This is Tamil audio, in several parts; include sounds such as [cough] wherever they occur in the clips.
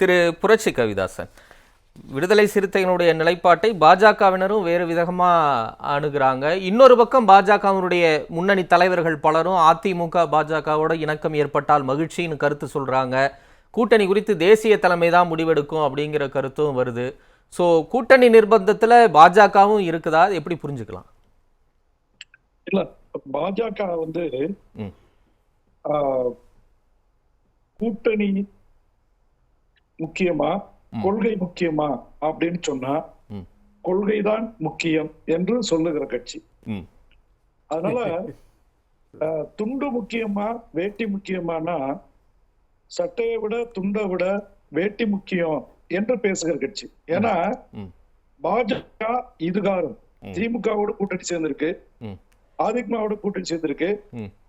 திரு புரட்சி கவிதாசன். விடுதலை சிறுத்தைகளுடைய நிலைப்பாட்டை பாஜகவினரும் வேறு விதமா அணுகுறாங்க. இன்னொரு பக்கம் பாஜகவினுடைய முன்னணி தலைவர்கள் பலரும் அதிமுக பாஜகவோட இணக்கம் ஏற்பட்டால் மகிழ்ச்சின்னு கருத்து சொல்றாங்க. கூட்டணி குறித்து தேசிய தலைமை தான் முடிவெடுக்கும் அப்படிங்கிற கருத்தும் வருது. ஸோ கூட்டணி நிர்பந்தத்துல பாஜகவும் இருக்குதா? எப்படி புரிஞ்சுக்கலாம்? இல்ல பாஜக வந்து கூட்டணி முக்கியமா? கொள்கை முக்கியமா? அப்படின்னு சொன்னா. கொள்கைதான் முக்கியம் என்று சொல்லுகிற கட்சி. அதனால [laughs] துண்டு முக்கியமா வேட்டி முக்கியமானா சட்டையை விட துண்டை விட வேட்டி முக்கியம் என்று பேசுகிற கட்சி. ஏன்னா பாஜக இதுகாரம். திமுகவோட கூட்டணி சேர்ந்திருக்கு. அதிமுகவோட கூட்டணி சேர்ந்திருக்கு.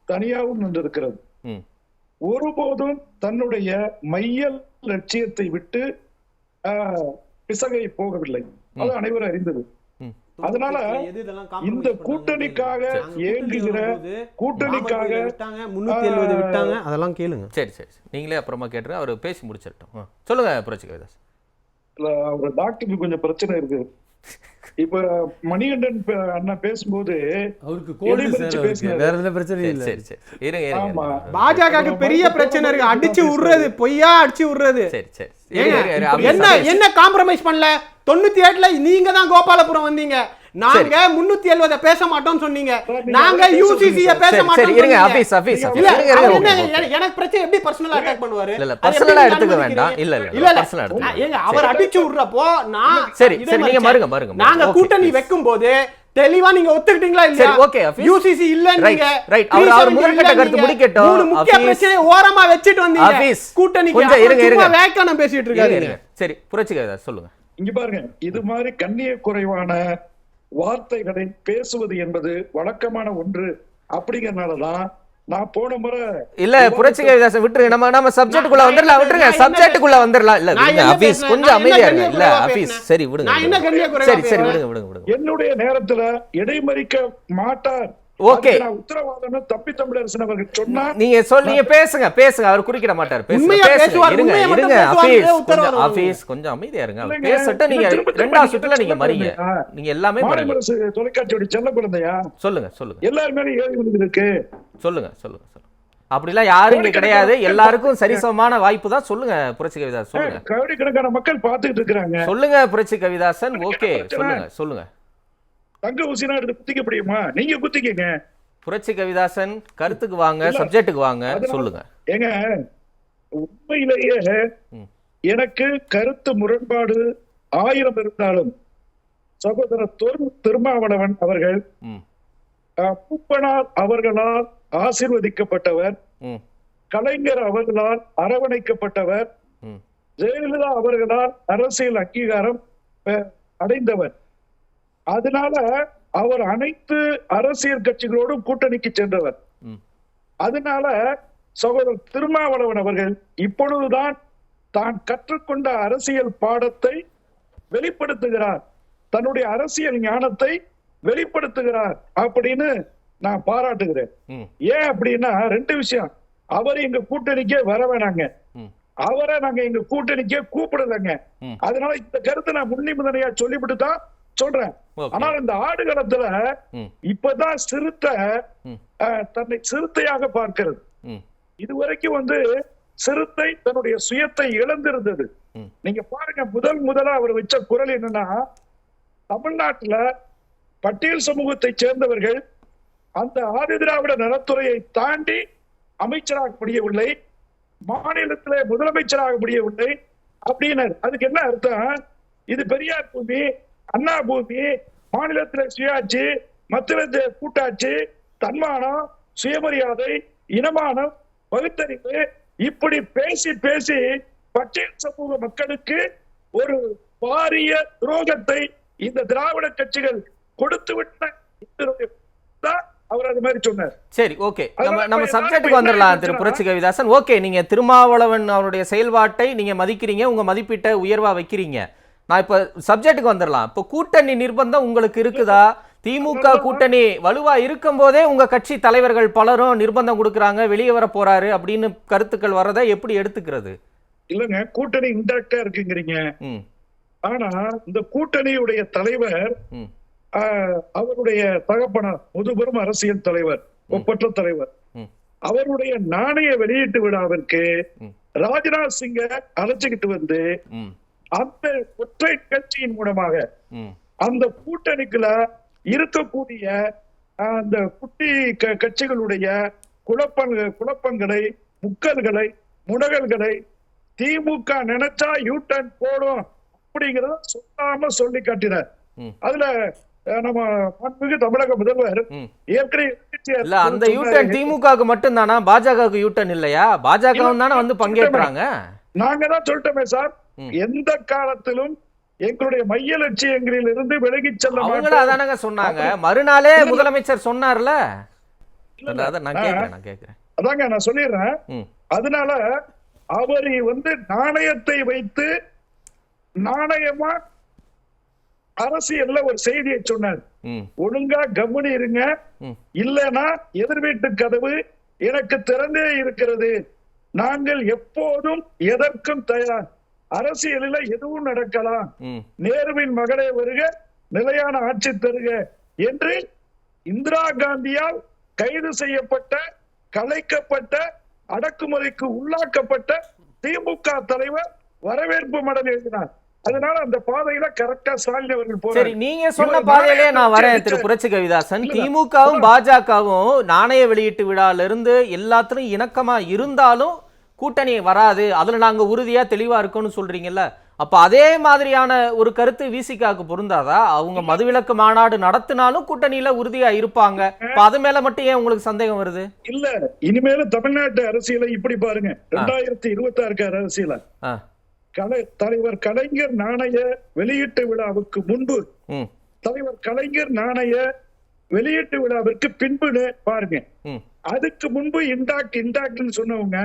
தனியாகவும் நின்றிருக்கிறது. ம். ஒருபோதும் தன்னுடைய மைய லட்சியத்தை விட்டு ஆஹ், பிசகை போகவில்லை. அது அனைவரும் அறிந்தது. அதனால இந்த கூட்டணிக்காக ஏங்குகிற கூட்டணிக்காக முன்னூத்தி எழுபது விட்டாங்க அதெல்லாம் கேளுங்க. சரி சரி சரி. நீங்களே அப்புறமா கேட்டுருங்க அவர் பேசி முடிச்சிடட்டும். ஆ. சொல்லுங்க புரட்சி கவிதாஸ். ஒரு டாக்டருக்கு கொஞ்சம் பிரச்சனை இருக்கு. இப்ப மணிகண்டன் அண்ணா பேசும்போது அவருக்கு அவருக்கு. வேற எந்த பிரச்சனையும் இல்ல. சரி சரி. இருங்க பாஜகவுக்கு பெரிய பிரச்சனை இருக்கு. அடிச்சு விடுறது பொய்யா அடிச்சு விடுறது சரி சரி. என்ன என்ன காம்ப்ரமைஸ் பண்ணல? தொண்ணூத்தி எட்டுல நீங்க தான் கோபாலபுரம் வந்தீங்க. நாங்க முன்னூத்தி எழுபத பேச மாட்டோம்னு சொன்னீங்க நீங்க யூசிசிய. பேச மாட்டோம் இருங்க ஆபீஸ் இல்ல ஓகே, ஓகே. எனக்கு- பிரச்சனை எப்படி பர்சனலா அட்டாக் பண்ணுவாரு இல்ல, இல்ல, நீங்க எடுத்துக்க? வேண்டாம். இல்ல, இல்ல, இல்ல, இல்ல. எடுத்துக்க ஏங்க அவர் அடிச்சு விடுறப்போ நான் சரி, சரி, நீங்க மறுங்க, மறுங்க. நாங்க கூட்டணி please. வைக்கும்போது தெளிவா நீங்க ஒத்துக்கிட்டீங்களா okay, ஆபீஸ். யூசிசி இல்ல நீங்க right. அவர் அவர் 370 முதற்கட்ட இல்ல கருத்து. முடிக்கட்டும். மூணு முக்கிய ஆபீஸ். பிரச்சனையை ஓரமா வச்சிட்டு வந்தீங்க ஆபீஸ். கூட்டணிக்கு கொஞ்சம் இருங்க, இருங்க. வேக்கானம் பேசிட்டு இருக்காரு. சரி புரட்சி கவிதாஸ் சொல்லுங்க இங்க பாருங்க இது மாதிரி கண்ணிய குறைவான வார்த்தைகளை பேசுவது என்பது வழக்கமான ஒன்று. அப்படிங்கறதுனாலதான் நான் போன முறை இல்ல புரட்சி கவிதாசன் விட்டுருங்க. நம்ம நம்ம சப்ஜெக்ட்டுக்குள்ள வந்துடலாம். விட்டுருங்க. சப்ஜெக்ட்டுக்குள்ள வந்துடலாம். இல்ல நான் விடுங்க? கொஞ்சம் அமைதியா இருங்க. இல்ல பேசுனேன்? சரி விடுங்க சரி சரி? விடுங்க விடுங்க விடுங்க. என்னுடைய நேரத்துல இடைமறிக்க மாட்டார். நான் உத்தரவாதம் தப்பி தமிழரசன் அவர்கள் சொன்னா நீங்க சொல் நீங்க பேசுங்க பேசுங்க அவர் குறுக்கிட மாட்டார். பேசுங்க இருங்க இருங்க பேசுவார், ஆபீஸ். ஆபீஸ் கொஞ்சம் அமைதியா இருங்க. பேசட்டும் நீங்க ரெண்டாவது நீங்க சுற்றுல நீங்க மறீங்க. நீங்க எல்லாமே மறீங்க தொலைக்காட்சியோட செல்ல குழந்தையா? சொல்லுங்க சொல்லுங்க. எல்லார் மேலும் ஏறி விழுந்து இருக்கு. சொல்லுங்க சொல்லுங்க சொல்லுங்க. அப்படிலாம் யாரும் இங்க கிடையாது. எல்லாருக்கும் சரிசமமான வாய்ப்பு தான். சொல்லுங்க புரட்சி கவிதாஸ் சொல்லுங்க. மக்கள் பார்த்துக்கிட்டு இருக்கிறாங்க. சொல்லுங்க புரட்சி கவிதாசன். ஓகே சொல்லுங்க சொல்லுங்க. தங்க ஊசினா எடுத்து குத்திக்க முடியுமா? நீங்க குத்திக்கங்க. புரட்சி கவிதாசன் கருத்துக்கு வாங்க. சப்ஜெக்ட்டுக்கு வாங்க சொல்லுங்க. ஏங்க உண்மையிலேயே. எனக்கு கருத்து முரண்பாடு ஆயிரம் இருந்தாலும் சகோதரர் திருமாவளவன் அவர்கள் ம். அஹ், பூப்பனார் அவர்களால் ஆசீர்வதிக்கப்பட்டவர். கலைஞர் அவர்களால் அரவணைக்கப்பட்டவர். ஜெயலலிதா அவர்களால் அரசியல் அங்கீகாரம் அடைந்தவர். அதனால அவர் அனைத்து அரசியல் கட்சிகளோடும் கூட்டணிக்கு சென்றவர். அதனால சகோதரர் திருமாவளவன் அவர்கள் இப்பொழுதுதான் தான் கற்றுக்கொண்ட அரசியல் பாடத்தை வெளிப்படுத்துகிறார். தன்னுடைய அரசியல் ஞானத்தை வெளிப்படுத்துகிறார் அப்படின்னு நான் பாராட்டுகிறேன். ஏன் அப்படின்னா ரெண்டு விஷயம். அவர் எங்க கூட்டணிக்கே வர வேணாங்க. அவரை நாங்க எங்க கூட்டணிக்கே கூப்பிடலைங்க. அதனால இந்த கருத்தை நான் முன்னிமுதனையா சொல்லிவிட்டு தான் சொல்றேன். ஆனால் இந்த ஆடுகளத்துல ம். இப்பதான் சிறுத்தை தன்னை சிறுத்தையாக பார்க்கிறது. இதுவரைக்கும் வந்து சிறுத்தை தன்னுடைய சுயத்தை இழந்திருந்தது. நீங்க பாருங்க முதல் முதலா அவர் வச்ச குரல் என்னன்னா தமிழ்நாட்டுல பட்டியல் சமூகத்தை சேர்ந்தவர்கள் அந்த ஆதிதிராவிட நலத்துறையை தாண்டி அமைச்சராக முடியவில்லை மாநிலத்திலே முதலமைச்சராக முடியவில்லை அப்படின்னாரு. அதுக்கு என்ன அர்த்தம்? இது பெரியார் பூமி அண்ணா பூமி மாநிலத்திலே சுயாட்சி மத்திய கூட்டாட்சி தன்மானம் சுயமரியாதை இனமானம் பகுத்தறிவு இப்படி பேசி பேசி பட்டியல் சமூக மக்களுக்கு ஒரு பாரிய துரோகத்தை இந்த திராவிட கட்சிகள் கொடுத்து விட்ட இதனுடைய தான் அவர் அது மாதிரி சொன்னார். சரி ஓகே. நம்ம நம்ம சப்ஜெக்ட்டுக்கு வந்துடலாம் திரு? புரட்சி கவிதாசன். ஓகே நீங்க திருமாவளவன் அவருடைய செயல்பாட்டை நீங்க மதிக்கிறீங்க உங்க மதிப்பீட்டை உயர்வா வைக்கிறீங்க. நான் இப்ப சப்ஜெக்ட்டுக்கு வந்துடலாம் இப்போ கூட்டணி நிர்பந்தம் உங்களுக்கு இருக்குதா? திமுக கூட்டணி வலுவா இருக்கும் போதே உங்க கட்சி தலைவர்கள் பலரும் நிர்பந்தம் கொடுக்கறாங்க வெளியே வர போறாரு அப்படின்னு கருத்துக்கள் வரதை எப்படி எடுத்துக்கிறது? இல்லங்க கூட்டணி இன்டாக்டா இருக்குங்கிறீங்க. ஆனா இந்த கூட்டணியுடைய தலைவர் அவருடைய தகப்பனார் முதுபெரும் அரசியல் தலைவர் ஒப்பற்ற தலைவர். அவருடைய நாணய வெளியீட்டு விழாவிற்கு. ராஜ்நாத் சிங்க அழைச்சுக்கிட்டு வந்து அந்த ஒற்றை கட்சியின் மூலமாக அந்த கூட்டணிக்குள்ள இருக்கக்கூடிய அந்த குட்டி கட்சிகளுடைய குழப்பங்க குழப்பங்களை முக்கல்களை முனகல்களை திமுக நினைச்சா யூ டர்ன் போடும் அப்படிங்கறத சொல்லாம சொல்லி காட்டினார். அதுல நம்ம மாண்புமிகு தமிழக முதல்வர் ஏற்கனவே இல்ல அந்த. யூட்டன் திமுகவுக்கு மட்டும் தானா பாஜகவுக்கு யூட்டன் இல்லையா? பாஜகவும் தானே வந்து பங்கேற்றாங்க நாங்க தான் சொல்லிட்டோமே சார். எந்த காலத்திலும் எங்களுடைய மைய லட்சியங்களில் இருந்து விலகிச் செல்ல அவங்களும் மாட்டோம். அதானங்க சொன்னாங்க. மறுநாளே முதலமைச்சர் சொன்னார்ல? நான் நான் அதாங்க நான் சொல்லிடுறேன். அதனால அவர் வந்து நாணயத்தை வைத்து நாணயமா அரசியல்ல ஒரு செய்தியை சொன்னார். ஒழுங்கா கம்முனி இருங்க ம். இல்லைன்னா எதிர் வீட்டு கதவு எனக்கு திறந்தே இருக்கிறது. நாங்கள் எப்போதும் எதற்கும் தயார் அரசியலில எதுவும் நடக்கலாம். நேருவின் மகளே வருக நிலையான ஆட்சி தருக என்று இந்திரா காந்தியால் கைது செய்யப்பட்ட கலைக்கப்பட்ட அடக்குமுறைக்கு உள்ளாக்கப்பட்ட திமுக தலைவர் வரவேற்பு மடல் எழுதினார். அதனால அந்த பாதையில கரெக்டா ஸ்டாலின் அவர்கள் சரி போறாரு நீங்க சொன்ன பாதையிலே நான் வரேன் திரு புரட்சி கவிதாசன். திமுகவும் பாஜகவும் நாணய வெளியீட்டு விழால இருந்து எல்லாத்துலயும் இணக்கமா இருந்தாலும் கூட்டணி வராது அதுல நாங்க உறுதியா தெளிவா இருக்கோம்னு சொல்றீங்கல்ல அப்ப அதே மாதிரியான ஒரு கருத்து விசிகாக்கு பொருந்தாதா? அவங்க மதுவிலக்கு மாநாடு நடத்தினாலும் கூட்டணியில உறுதியா இருப்பாங்க. இப்ப அது மேல மட்டும் ஏன் உங்களுக்கு சந்தேகம் வருது? இல்ல. இனிமேல தமிழ்நாட்டு அரசியலை இப்படி பாருங்க. ரெண்டாயிரத்தி இருபத்தி ஆறு அரசியல கலை தலைவர் கலைஞர் நாணய வெளியீட்டு விழாவுக்கு முன்பு தலைவர் கலைஞர் நாணய வெளியீட்டு விழாவிற்கு பின்புன்னு பாருங்க. அதுக்கு முன்பு இன்டாக்ட் இன்டாக்ட்னு சொன்னவங்க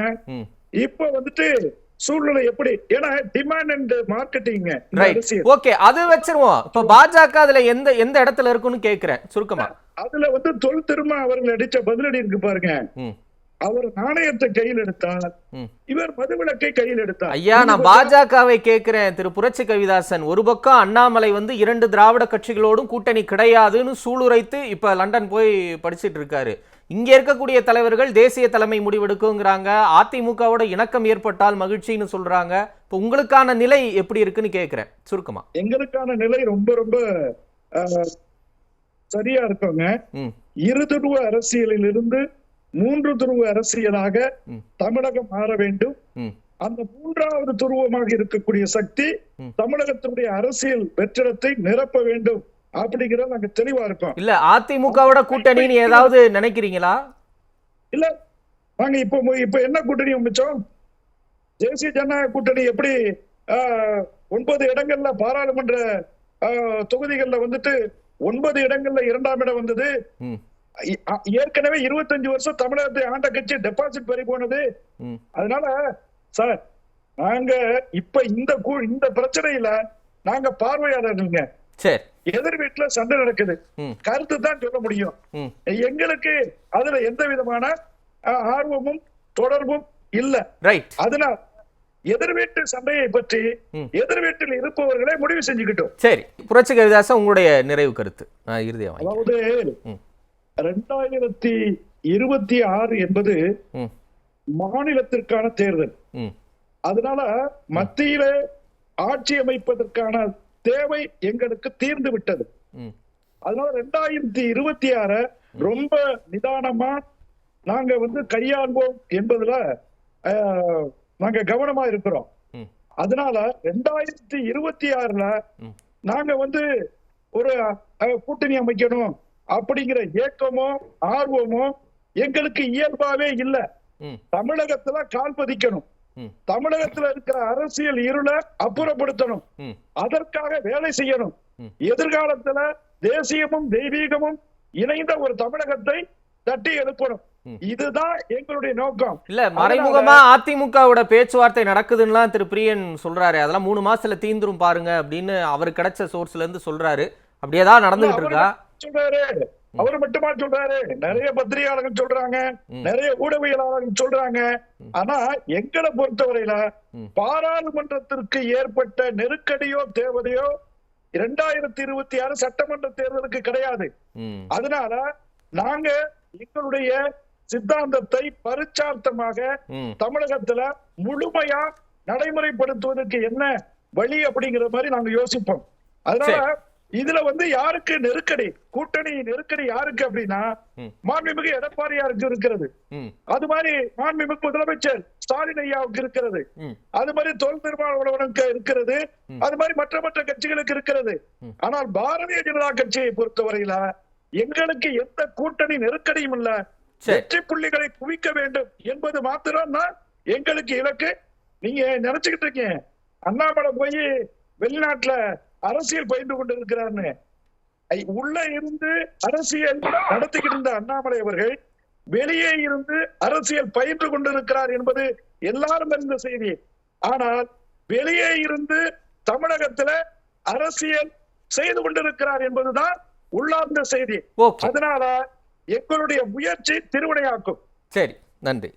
இப்ப வந்துட்டு சூழ்நிலை எப்படி? ஏன்னா டிமாண்ட் அண்ட் மார்க்கெட்டிங் ஓகே அது வச்சிருவோம். இப்ப பாஜக அதுல எந்த எந்த இடத்துல இருக்குன்னு கேக்குறேன். சுருக்கமா. அதுல வந்து தொல் திரும்ப அவர்கள் அடிச்ச பதிலடி இருக்கு பாருங்க. அவர் நாணயத்தை கையில் எடுத்தார். இவர் மதுவிலக்கை கையில் எடுத்தார். ஐயா நான் பாஜகவை கேட்கிறேன் திரு புரட்சி கவிதாசன் ஒரு பக்கம் அண்ணாமலை வந்து இரண்டு திராவிட கட்சிகளோடும் கூட்டணி கிடையாதுன்னு சூளுரைத்து இப்ப லண்டன் போய் படிச்சிட்டு இருக்காரு. இங்க இருக்கக்கூடிய தலைவர்கள் தேசிய தலைமை முடிவெடுக்குங்கிறாங்க. அதிமுகவோட இணக்கம் ஏற்பட்டால் மகிழ்ச்சின்னு சொல்றாங்க. இப்ப உங்களுக்கான நிலை எப்படி இருக்குன்னு கேட்கிறேன் சுருக்கமா. எங்களுக்கான நிலை ரொம்ப ரொம்ப சரியா இருக்குங்க. இரு துருவ அரசியலில் இருந்து மூன்று துருவ அரசியலாக. தமிழகம் மாற வேண்டும். அந்த மூன்றாவது துருவமாக இருக்கக்கூடிய சக்தி. தமிழகத்தினுடைய அரசியல் வெற்றிடத்தை நிரப்ப வேண்டும். அப்படிங்கறத நாங்க தெளிவா இருக்கோம். இல்ல அதிமுகவோட கூட்டணின்னு ஏதாவது நினைக்கிறீங்களா? இல்ல நாங்க இப்ப இப்ப என்ன கூட்டணி அமைச்சோம்? தேசிய ஜனநாயக கூட்டணி எப்படி ஒன்பது இடங்கள்ல பாராளுமன்ற தொகுதிகள்ல வந்துட்டு ஒன்பது இடங்கள்ல இரண்டாம் இடம் வந்தது. ஏற்கனவே இருபத்தஞ்சு வருஷம் தமிழகத்தை ஆண்ட கட்சி டெபாசிட் பறி போனது. அதனால சார் நாங்க இப்ப இந்த இந்த பிரச்சனையில நாங்க பார்வையாளர்கள்ங்க. சரி. எதிர் வீட்டுல சண்டை நடக்குது. கருத்து தான் சொல்ல முடியும். எங்களுக்கு அதுல எந்த விதமான ஆர்வமும் தொடர்பும் இல்ல. ரைட் அதனால எதிர் வீட்டு சண்டையை பற்றி ம். எதிர் வீட்டில் இருப்பவர்களே முடிவு செஞ்சுக்கிட்டோம். சரி. புரட்சி கவிதாசன் உங்களுடைய நிறைவு கருத்து. அதாவது. ரெண்டாயிரத்தி இருபத்தி ஆறு என்பது மாநிலத்திற்கான தேர்தல். அதனால மத்தியில ஆட்சி அமைப்பதற்கான தேவை எங்களுக்கு தீர்ந்து விட்டது. அதனால ரெண்டாயிரத்தி இருபத்தி ஆறு ரொம்ப நிதானமா நாங்க வந்து கையாள்வோம் என்பதுல நாங்க கவனமா இருக்கிறோம். அதனால ரெண்டாயிரத்தி இருபத்தி ஆறுல. நாங்க வந்து ஒரு கூட்டணி அமைக்கணும் அப்படிங்கிற ஏக்கமோ ஆர்வமோ எங்களுக்கு இயல்பாவே இல்ல. தமிழகத்துல கால் பதிக்கணும். தமிழகத்துல இருக்கிற அரசியல் இருளை அப்புறப்படுத்தணும். அதற்காக வேலை செய்யணும். எதிர்காலத்துல தேசியமும் தெய்வீகமும் இணைந்த ஒரு தமிழகத்தை தட்டி எழுப்பணும். இதுதான் எங்களுடைய நோக்கம். இல்ல மறைமுகமா அதிமுகவோட பேச்சுவார்த்தை நடக்குதுன்னுலாம் திரு பிரியன் சொல்றாரு. அதெல்லாம் மூணு மாசத்துல தீந்துரும் பாருங்க அப்படின்னு அவர் கிடைச்ச சோர்ஸ்ல இருந்து சொல்றாரு. அப்படியே தான் நடந்துகிட்டு இருக்கா? சொல்றாரு. அவர் மட்டுமா சொல்றாரு. நிறைய பத்திரிகையாளர்கள் சொல்றாங்க. நிறைய ஊடகவியலாளர்கள் சொல்றாங்க. ஆனா எங்களை பொறுத்தவரையில. பாராளுமன்றத்திற்கு ஏற்பட்ட நெருக்கடியோ தேவதையோ இரண்டாயிரத்தி இருபத்தி ஆறு சட்டமன்ற தேர்தலுக்கு கிடையாது. அதனால நாங்க எங்களுடைய சித்தாந்தத்தை பரிச்சார்த்தமாக தமிழகத்துல முழுமையா நடைமுறைப்படுத்துவதற்கு என்ன வழி அப்படிங்கிற மாதிரி நாங்க யோசிப்போம். அதனால இதுல வந்து யாருக்கு நெருக்கடி? கூட்டணி நெருக்கடி யாருக்கு அப்படின்னா. மாண்புமிகு எடப்பாடியாருக்கு இருக்கிறது. அது மாதிரி மாண்புமிகு முதலமைச்சர் ஸ்டாலின் ஐயாவுக்கு இருக்கிறது. அது மாதிரி தொல் நிர்வாகங்களுக்கு இருக்கிறது. அது மாதிரி மற்ற மற்ற கட்சிகளுக்கு இருக்கிறது. ஆனால் பாரதிய ஜனதா கட்சியை பொறுத்தவரையில எங்களுக்கு எந்த கூட்டணி நெருக்கடியும் இல்ல. வெற்றி புள்ளிகளை குவிக்க வேண்டும் என்பது மாத்திரம்தான் எங்களுக்கு இலக்கு. நீங்க நினைச்சுக்கிட்டு இருக்கீங்க? அண்ணாமலை போய் வெளிநாட்டுல அரசியல் பயின்று கொண்டு இருக்கிறார்னு ஐ, உள்ள இருந்து அரசியல் நடத்திக்கிட்டு இருந்த அண்ணாமலை அவர்கள் வெளியே இருந்து அரசியல் பயின்று கொண்டிருக்கிறார் என்பது எல்லாரும் அறிந்த செய்தி. ஆனால் வெளியே இருந்து தமிழகத்துல அரசியல் செய்து கொண்டிருக்கிறார் என்பதுதான் உள்ளார்ந்த செய்தி. அதனால எங்களுடைய முயற்சி திருவினையாக்கும். சரி நன்றி.